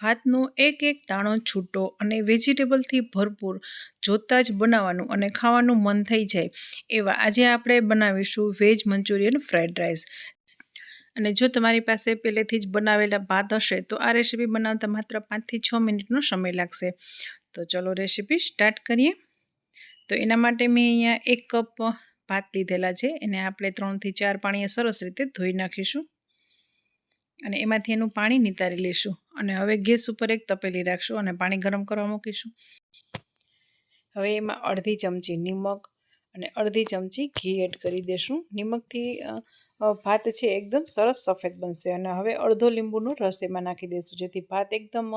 ભાતનો એક એક દાણો છૂટો અને વેજીટેબલથી ભરપૂર જોતાં જ બનાવવાનું અને ખાવાનું મન થઈ જાય. એવા આજે આપણે બનાવીશું વેજ મંચુરિયન ફ્રાઈડ રાઈસ અને જો તમારી પાસે પહેલેથી જ બનાવેલા ભાત હશે, તો આ રેસીપી બનાવતા માત્ર પાંચથી છ મિનિટનો સમય લાગશે. તો ચલો રેસીપી સ્ટાર્ટ કરીએ. તો એના માટે મેં અહીંયા એક કપ ભાત લીધેલા છે. એને આપણે ત્રણથી ચાર પાણીએ સરસ રીતે ધોઈ નાખીશું. અને એમાંથી એનું પાણી નિતારી લઈશું અને હવે ગેસ ઉપર એક તપેલી રાખશું અને પાણી ગરમ કરવા મૂકીશું. હવે એમાં અડધી ચમચી નિમક અને અડધી ચમચી ઘી એડ કરી દઈશું નિમકથી ભાત છે એકદમ સરસ સફેદ બનશે અને હવે અડધો લીંબુનો રસ એમાં નાખી દઈશું જેથી ભાત એકદમ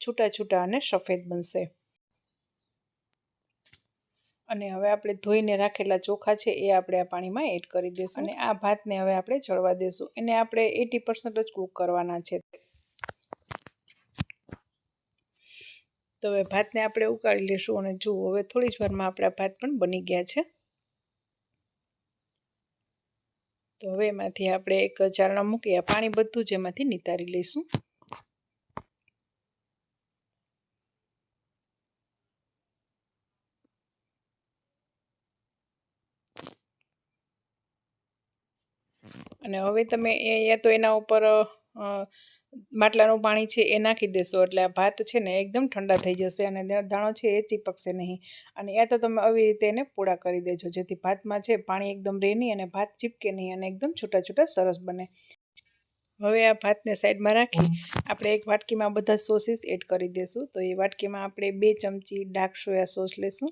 છૂટા છૂટા અને સફેદ બનશે. અને હવે આપણે ધોઈને રાખેલા ચોખા છે એ આપણે આ પાણીમાં એડ કરી દઈશું અને આ ભાતને હવે આપણે ચડવા દઈશું એને આપણે એટી પર્સન્ટ જ કૂક કરવાના છે. તો હવે ભાતને આપણે ઉકાળી લઈશું અને જુઓ, હવે થોડી જ વારમાં આપણા ભાત પણ બની ગયા છે. તો હવે એમાંથી આપણે એક ચારણા મૂકી પાણી બધું જ એમાંથી નિતારી લઈશું. અને હવે તમે એ તો એના ઉપર માટલાનું પાણી છે એ નાખી દેશો. એટલે આ ભાત છે ને એકદમ ઠંડા થઈ જશે અને દાણો છે એ ચીપકશે નહીં. અને એ તો તમે આવી રીતે એને પૂળા કરી દેજો. જેથી ભાતમાં છે પાણી એકદમ રહે નહીં અને ભાત ચીપકે નહીં અને એકદમ છૂટા છૂટા સરસ બને. હવે આ ભાતને સાઈડમાં રાખી આપણે એક વાટકીમાં બધા સોસીસ એડ કરી દઈશું તો એ વાટકીમાં આપણે બે ચમચી ડાર્ક સોયા સોસ લેશું.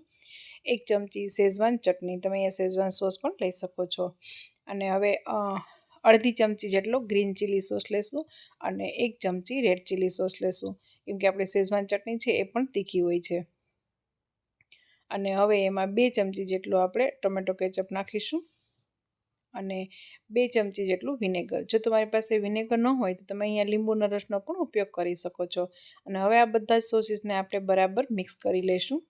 એક ચમચી શેઝવાન ચટણી. તમે અહીંયા શેઝવાન સોસ પણ લઈ શકો છો. અને હવે અડધી ચમચી જેટલો ગ્રીન ચીલી સોસ લેશું અને એક ચમચી રેડ ચીલી સોસ લેશું. કેમ કે આપણે શેઝવાન ચટણી છે એ પણ તીખી હોય છે. અને હવે એમાં બે ચમચી જેટલું આપણે ટોમેટો કેચઅપ નાખીશું અને બે ચમચી જેટલું વિનેગર. જો તમારી પાસે વિનેગર ન હોય તો તમે અહીંયા લીંબુના રસનો પણ ઉપયોગ કરી શકો છો. અને હવે આ બધા જ સોસીસને આપણે બરાબર મિક્સ કરી લઈશું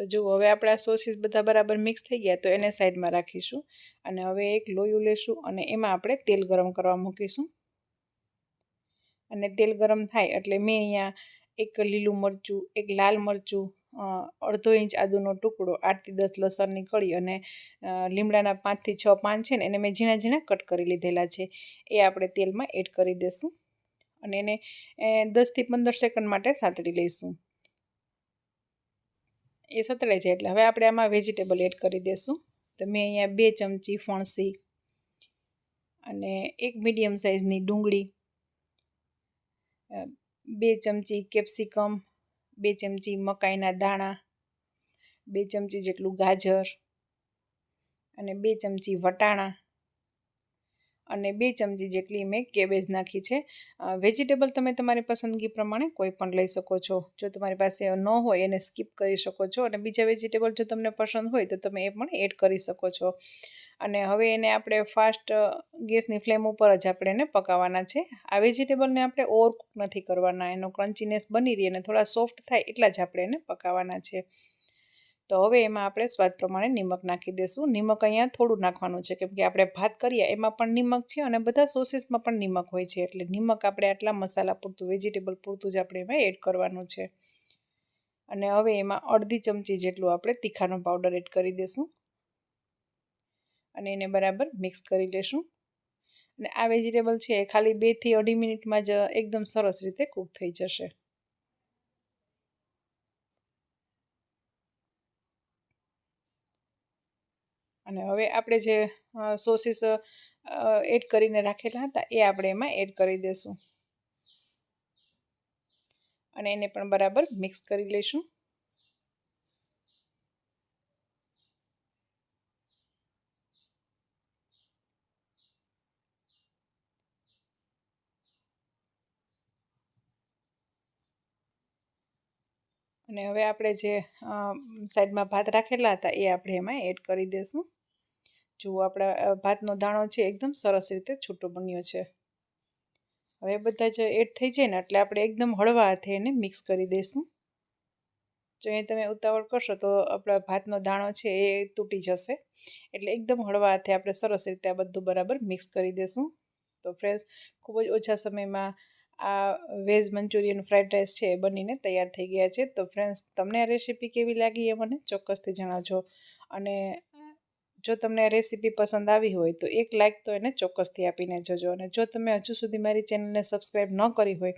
તો જુઓ, હવે આપણા સોસીસ બધા બરાબર મિક્સ થઈ ગયા, તો એને સાઈડમાં રાખીશું અને હવે એક લોયું લેશું અને એમાં આપણે તેલ ગરમ કરવા મૂકીશું. અને તેલ ગરમ થાય એટલે મેં અહીંયા એક લીલું મરચું, એક લાલ મરચું અડધો ઇંચ આદુનો ટુકડો આઠથી દસ લસણની કળી અને લીમડાના પાંચથી છ પાન છે ને, એને મેં ઝીણા ઝીણા કટ કરી લીધેલા છે. એ આપણે તેલમાં એડ કરી દઈશું અને એને દસથી પંદર સેકન્ડ માટે સાંતળી લઈશું. એ સતળાઈ જાય એટલે હવે આપણે આમાં વેજીટેબલ એડ કરી દઈશું તો મેં અહીંયા બે ચમચી ફણસી અને એક મીડિયમ સાઇઝની ડુંગળી, બે ચમચી કેપ્સિકમ બે ચમચી મકાઈના દાણા, બે ચમચી જેટલું ગાજર અને બે ચમચી વટાણા અને બે ચમચી જેટલી મેં કેબેજ નાખી છે. વેજીટેબલ તમે તમારી પસંદગી પ્રમાણે કોઈ પણ લઈ શકો છો. જો તમારી પાસે ન હોય એને સ્કીપ કરી શકો છો અને બીજા વેજીટેબલ જો તમને પસંદ હોય તો તમે એ પણ એડ કરી શકો છો. અને હવે એને આપણે ફાસ્ટ ગેસની ફ્લેમ ઉપર જ આપણે એને પકાવવાના છે. આ વેજીટેબલને આપણે ઓવરકુક નથી કરવાના. એનો ક્રન્ચીનેસ બની રહી અને થોડા સોફ્ટ થાય એટલા જ આપણે એને પકાવવાના છે. તો હવે એમાં આપણે સ્વાદ પ્રમાણે નિમક નાખી દઈશું નિમક અહીંયા થોડું નાખવાનું છે, કેમ કે આપણે ભાત કરીએ, એમાં પણ નિમક છે અને બધા સોસીસમાં પણ નિમક હોય છે. એટલે નિમક આપણે આટલા મસાલા પૂરતું, વેજીટેબલ પૂરતું જ આપણે એમાં એડ કરવાનું છે. અને હવે એમાં અડધી ચમચી જેટલું આપણે તીખાનો પાવડર એડ કરી દઈશું અને એને બરાબર મિક્સ કરી લેશું. અને આ વેજીટેબલ છે એ ખાલી બેથી અઢી મિનિટમાં જ એકદમ સરસ રીતે કૂક થઈ જશે. અને હવે આપણે જે સોસીસ એડ કરીને રાખેલા હતા, એ આપણે એમાં એડ કરી દઈશું અને એને પણ બરાબર મિક્સ કરી લઈશું. અને હવે આપણે જે સાઈડમાં ભાત રાખેલા હતા, એ આપણે એમાં એડ કરી દઈશું જુઓ આપણા ભાતનો દાણો છે, એકદમ સરસ રીતે છૂટો બન્યો છે. હવે બધા જ એડ થઈ જાય ને, એટલે આપણે એકદમ હળવા હાથે એને મિક્સ કરી દઈશું. જો અહીં તમે ઉતાવળ કરશો તો આપણા ભાતનો દાણો છે એ તૂટી જશે. એટલે એકદમ હળવા હાથે આપણે સરસ રીતે આ બધું બરાબર મિક્સ કરી દઈશું. તો ફ્રેન્ડ્સ ખૂબ જ ઓછા સમયમાં આ વેજ મંચુરિયન ફ્રાઈડ રાઈસ છે એ બનીને તૈયાર થઈ ગયા છે. તો ફ્રેન્ડ્સ તમને આ રેસીપી કેવી લાગી એ મને ચોક્કસથી જણાવજો. અને જો તમને રેસીપી પસંદ આવી હોય તો એક લાઇક તો એને ચોક્કસથી આપીને જજો. અને જો તમે હજુ સુધી મારી ચેનલને સબસ્ક્રાઈબ ન કરી હોય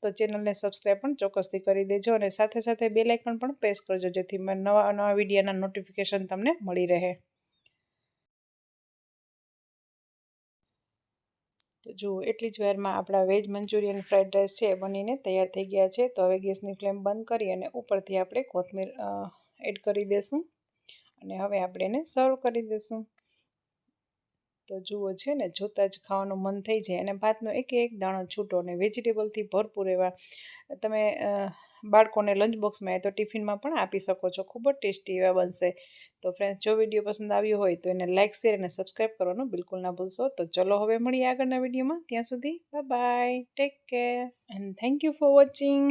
તો ચેનલને સબસ્ક્રાઈબ પણ ચોક્કસથી કરી દેજો અને સાથે સાથે બે લાઇકન પણ પ્રેસ કરજો જેથી નવા નવા વિડીયોના નોટિફિકેશન તમને મળી રહે. તો જુઓ, એટલી જ વારમાં આપણા વેજ મંચુરિયન ફ્રાઈડ રાઈસ છે બનીને તૈયાર થઈ ગયા છે. તો હવે ગેસની ફ્લેમ બંધ કરી અને ઉપરથી આપણે કોથમીર એડ કરી દઈશું અને હવે આપણે એને સર્વ કરી દઈશું. તો જુઓ છે ને, જોતાં જ ખાવાનું મન થઈ જાય અને ભાતનો એક એક દાણો છૂટો અને વેજીટેબલથી ભરપૂર એવા તમે બાળકોને લંચ બોક્સમાં તો ટિફિનમાં પણ આપી શકો છો. ખૂબ જ ટેસ્ટી એવા બનશે. તો ફ્રેન્ડ્સ જો વીડિયો પસંદ આવ્યો હોય તો એને લાઇક શેર અને સબસ્ક્રાઈબ કરવાનું બિલકુલ ના ભૂલશો. તો ચલો હવે મળીએ આગળના વિડીયોમાં ત્યાં સુધી bye take care and thank you for watching